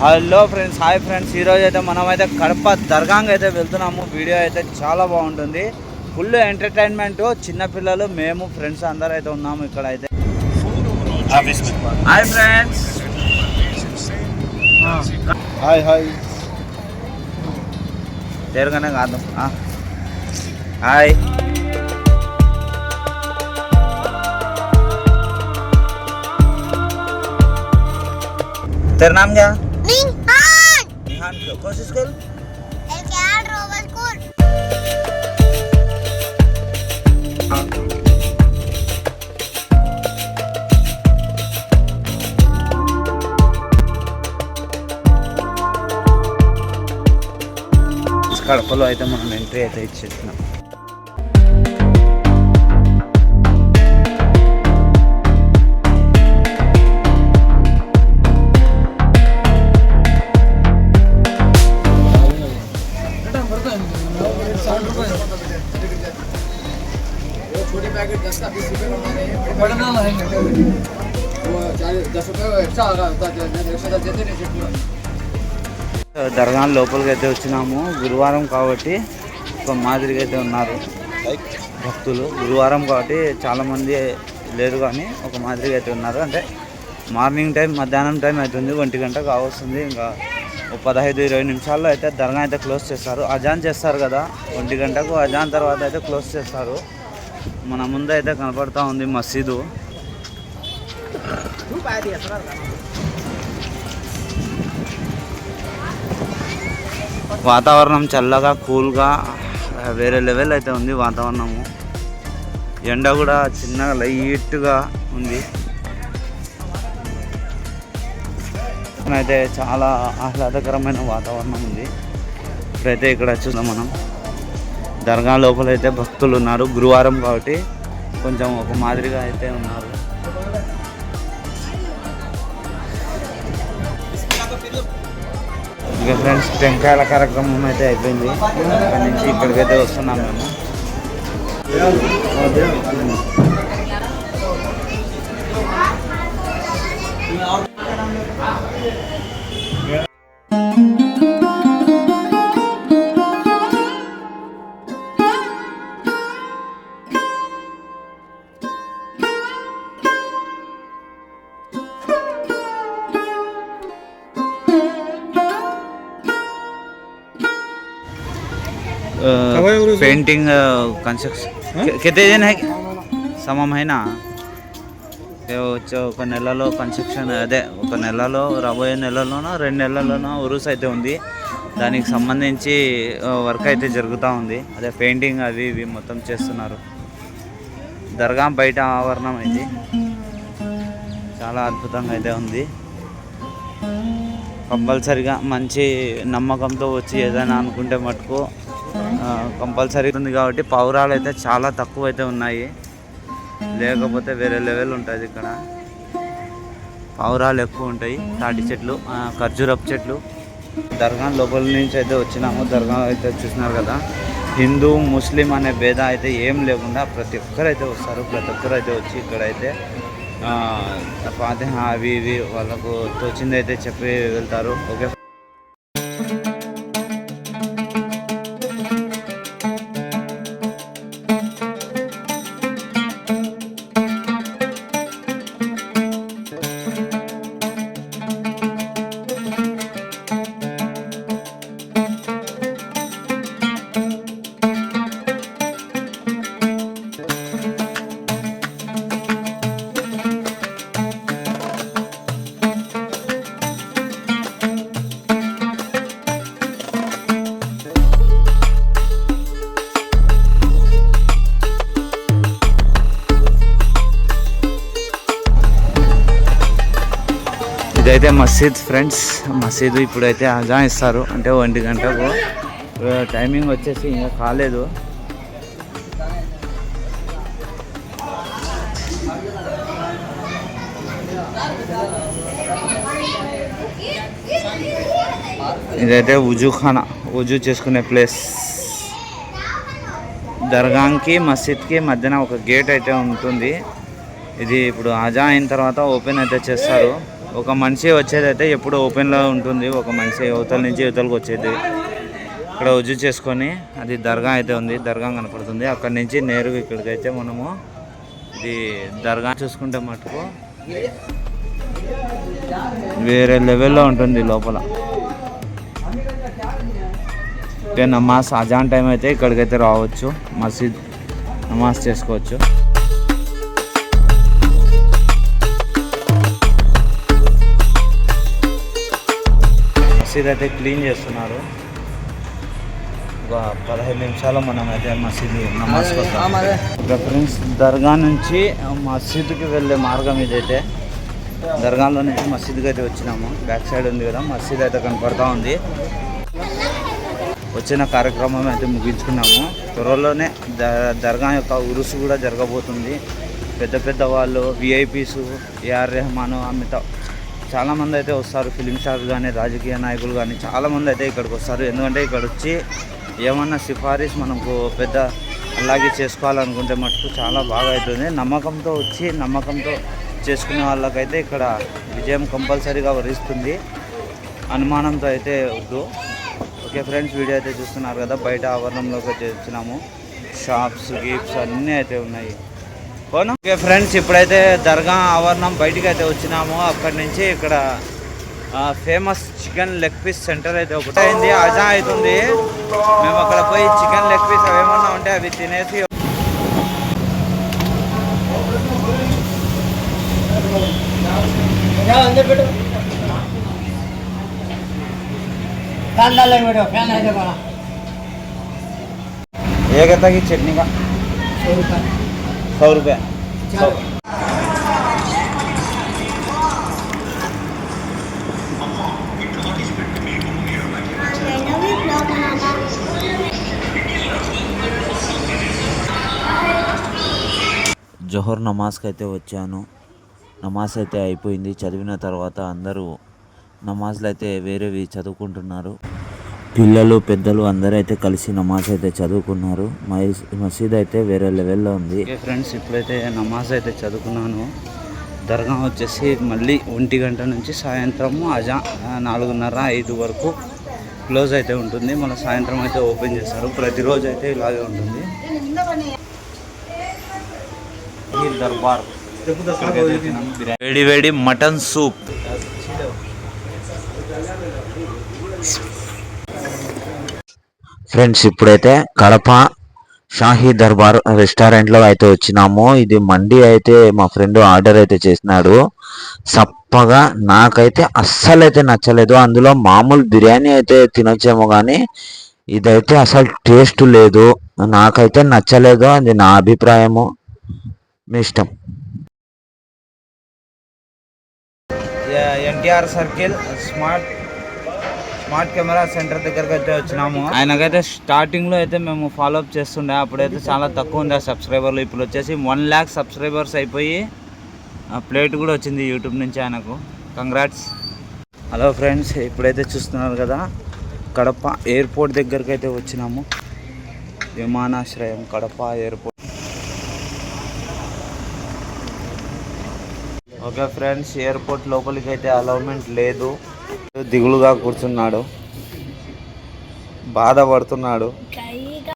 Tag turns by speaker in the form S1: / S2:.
S1: Hello friends hi friends ఈరోజు అయితే మనమైతే కడప దర్గాంగ్ అయితే వెళ్తున్నాము వీడియో అయితే చాలా బాగుంటుంది ఫుల్ ఎంటర్టైన్మెంట్ చిన్నపిల్లలు మేము ఫ్రెండ్స్ అందరూ అయితే ఉన్నాము ఇక్కడ అయితే హాయ్ ఫ్రెండ్స్ హాయ్ హాయ్ తేరుగానే కాదు ఆ. హాయ్ तेरा नाम क्या
S2: निहान
S1: निहान कौन सी स्कूल
S2: एलकेआर रोवर स्कूल
S1: కడపలో అయితే మనం ఎంట్రీ అయితే ఇచ్చేస్తున్నాం
S3: पैकेट दस का बीस रुपये का हमारे बड़ा ना लाएंगे वो चालीस दस रुपये एक्स्ट्रा आ रहा था एक्स्ट्रा देते नहीं चटनी
S1: దర్గా లోపలికి అయితే వచ్చినాము గురువారం కాబట్టి ఒక మాదిరిగా అయితే ఉన్నారు భక్తులు గురువారం కాబట్టి చాలామంది లేరు కానీ ఒక మాదిరిగా అయితే ఉన్నారు అంటే మార్నింగ్ టైం మధ్యాహ్నం టైం అవుతుంది ఒంటి గంట కావస్తుంది ఇంకా ఒక పదహైదు ఇరవై నిమిషాల్లో అయితే దర్గా అయితే క్లోజ్ చేస్తారు అజాన్ చేస్తారు కదా ఒంటి గంటకు అజాన్ తర్వాత అయితే క్లోజ్ చేస్తారు మన ముందు అయితే కనపడతా ఉంది మసీదు. వాతావరణం చల్లగా కూల్గా వేరే లెవెల్ అయితే ఉంది వాతావరణము. ఎండ కూడా చిన్నగా లైట్గా ఉంది. అయితే చాలా ఆహ్లాదకరమైన వాతావరణం ఉంది. ఇప్పుడైతే ఇక్కడ చూద్దాం మనం. దర్గా లోపల అయితే భక్తులు ఉన్నారు. గురువారం కాబట్టి కొంచెం ఒక మాదిరిగా అయితే ఉన్నారు. ఇక ఫ్రెండ్స్ టెంకాయల కార్యక్రమం అయితే అయిపోయింది. అక్కడి నుంచి ఇక్కడికైతే వస్తున్నాం మేము. पेंटिंग कंस्ट्रक्शन कितने दिन है సమం అయినా వచ్చే ఒక నెలలో కన్స్ట్రక్షన్ అదే ఒక నెలలో రాబోయే నెలలోనో రెండు నెలల్లోనో ఉరుస్ అయితే ఉంది దానికి సంబంధించి వర్క్ అయితే జరుగుతూ ఉంది అదే పెయింటింగ్ అవి ఇవి మొత్తం చేస్తున్నారు దర్గా బయట ఆవరణం ఇది చాలా అద్భుతంగా అయితే ఉంది కంపల్సరిగా మంచి నమ్మకంతో వచ్చి ఏదైనా అనుకుంటే మటుకు కంపల్సరీ ఉంది కాబట్టి పౌరాలు అయితే చాలా తక్కువ అయితే ఉన్నాయి. లేకపోతే వేరే లెవెల్ ఉంటుంది ఇక్కడ. పౌరాలు ఎక్కువ ఉంటాయి. తాటి చెట్లు ఖర్జూరపు చెట్లు. దర్గా లోపల నుంచి అయితే వచ్చినాము. దర్గా అయితే చూసినారు కదా. హిందూ ముస్లిం అనే భేద అయితే ఏం లేకుండా ప్రతి ఒక్కరైతే వస్తారు. ప్రతి ఒక్కరు అయితే వచ్చి ఇక్కడైతే ఆ, అవి ఇవి వాళ్ళకు తోచింది అయితే చెప్పి వెళ్తారు. ఓకే. ఇదైతే మసీద్ ఫ్రెండ్స్. మసీద్ ఇప్పుడైతే అజా ఇస్తారు. అంటే ఒంటి గంటకు. టైమింగ్ వచ్చేసి ఇంకా కాలేదు. ఇదైతే ఉజుఖానా. ఉజు చేసుకునే ప్లేస్. దర్గాంకి మసీద్కి మధ్యన ఒక గేట్ అయితే ఉంటుంది. ఇది ఇప్పుడు అజా అయిన తర్వాత ఓపెన్ అయితే చేస్తారు. ఒక మనిషి వచ్చేదైతే ఎప్పుడు ఓపెన్లో ఉంటుంది. ఒక మనిషి యువతల నుంచి యువతలకు వచ్చేది. ఇక్కడ ఉజ్జు చేసుకొని అది దర్గా అయితే ఉంది. దర్గా కనపడుతుంది. అక్కడి నుంచి నేరుగా ఇక్కడికి అయితే మనము ఇది దర్గా చూసుకుంటే మటుకు వేరే లెవెల్లో ఉంటుంది లోపల. ఓకే నమాజ్ అజాన్ టైం అయితే ఇక్కడికైతే రావచ్చు. మసీద్ నమాజ్ చేసుకోవచ్చు. మసీద్ అయితే క్లీన్ చేస్తున్నారు. ఒక పదహైదు నిమిషాలు మనం అయితే మసీద్ నమాజ్కి వస్తాం ఓకే ఫ్రెండ్స్ దర్గా నుంచి మసీద్కి వెళ్ళే మార్గం ఇదైతే. దర్గాలో నుంచి మసీద్కి అయితే వచ్చినాము. బ్యాక్ సైడ్ ఉంది కదా మసీద్ అయితే కనపడతా ఉంది. వచ్చిన కార్యక్రమం అయితే ముగించుకున్నాము. త్వరలోనే దర్గా యొక్క ఉరుసు కూడా జరగబోతుంది. పెద్ద పెద్ద వాళ్ళు విఐపీస్ ఏఆర్ రెహమాన్ అమితాబ్ చాలామంది అయితే వస్తారు ఫిలిం స్టార్స్ కానీ రాజకీయ నాయకులు కానీ చాలామంది అయితే ఇక్కడికి వస్తారు. ఎందుకంటే ఇక్కడ వచ్చి ఏమన్నా సిఫారిస్ మనకు పెద్ద అలాగే చేసుకోవాలనుకుంటే మటుకు చాలా బాగా అవుతుంది. నమ్మకంతో వచ్చి నమ్మకంతో చేసుకునే వాళ్ళకైతే ఇక్కడ విజయం కంపల్సరీగా వరిస్తుంది. అనుమానంతో అయితే వద్దు. ఓకే ఫ్రెండ్స్ వీడియో అయితే చూస్తున్నారు కదా బయట ఆవరణంలోకి అయితే వచ్చినాము. షాప్స్ గీప్స్ అన్నీ అయితే ఉన్నాయి. అవును ఓకే ఫ్రెండ్స్ ఇప్పుడైతే దర్గా ఆవరణం బయటికి అయితే వచ్చినాము. అక్కడి నుంచి ఇక్కడ famous chicken leg piece centre అయితే ఒకటి అయింది. అజా అవుతుంది. మేము అక్కడ పోయి చికెన్ లెగ్ పీస్ అవి ఏమన్నా ఉంటే అవి తినేసి ఏకతకి చట్నీగా.
S3: सौ रुपये
S1: सौ रुपये सौ
S2: मैंने भी ब्लॉग बनाना
S1: జోహర్ నమాజ్కి అయితే వచ్చాను నమాజ్ అయితే అయిపోయింది చదివిన తర్వాత అందరూ నమాజ్లు అయితే వేరేవి చదువుకుంటున్నారు పిల్లలు పెద్దలు అందరూ అయితే కలిసి నమాజ్ అయితే చదువుకున్నారు. మసీద్ అయితే వేరే లెవెల్లో ఉంది. ఫ్రెండ్స్ ఇప్పుడైతే నమాజ్ అయితే చదువుకున్నాను. దర్గా వచ్చేసి మళ్ళీ ఒంటి గంట నుంచి సాయంత్రం అజా నాలుగున్నర ఐదు వరకు క్లోజ్ అయితే ఉంటుంది. మళ్ళీ సాయంత్రం అయితే ఓపెన్ చేస్తారు. ప్రతిరోజు అయితే ఇలాగే ఉంటుంది. దర్బార్. వేడి వేడి మటన్ సూప్. ఫ్రెండ్స్ ఇప్పుడైతే కడప షాహీ దర్బార్ రెస్టారెంట్లో అయితే వచ్చినాము. ఇది మండి అయితే మా ఫ్రెండ్ ఆర్డర్ అయితే చేసినాడు. సప్పగా నాకైతే అస్సలు అయితే నచ్చలేదు. అందులో మామూలు బిర్యానీ అయితే తినొచ్చేమో కానీ ఇదైతే అసలు టేస్ట్ లేదు. నాకైతే నచ్చలేదు అది నా అభిప్రాయము. మీ ఇష్టం. NTR circle smart smart camera centre దగ్గరకు అయితే వచ్చినాము. ఆయనకైతే స్టార్టింగ్లో అయితే మేము ఫాలో అప్ చేస్తుండే. అప్పుడైతే చాలా తక్కువ ఉండే సబ్స్క్రైబర్లు ఇప్పుడు వచ్చేసి వన్ ల్యాక్ సబ్స్క్రైబర్స్ అయిపోయి ప్లేట్ కూడా వచ్చింది యూట్యూబ్ నుంచి ఆయనకు. కంగ్రాట్స్ హలో ఫ్రెండ్స్ ఇప్పుడైతే చూస్తున్నారు కదా కడప ఎయిర్పోర్ట్ దగ్గరకు అయితే వచ్చినాము. విమానాశ్రయం Kadapa airport okay friends airport లోపలికి అయితే అలౌమెంట్ లేదు. దిగులుగా కూర్చున్నాడు. బాధపడుతున్నాడు.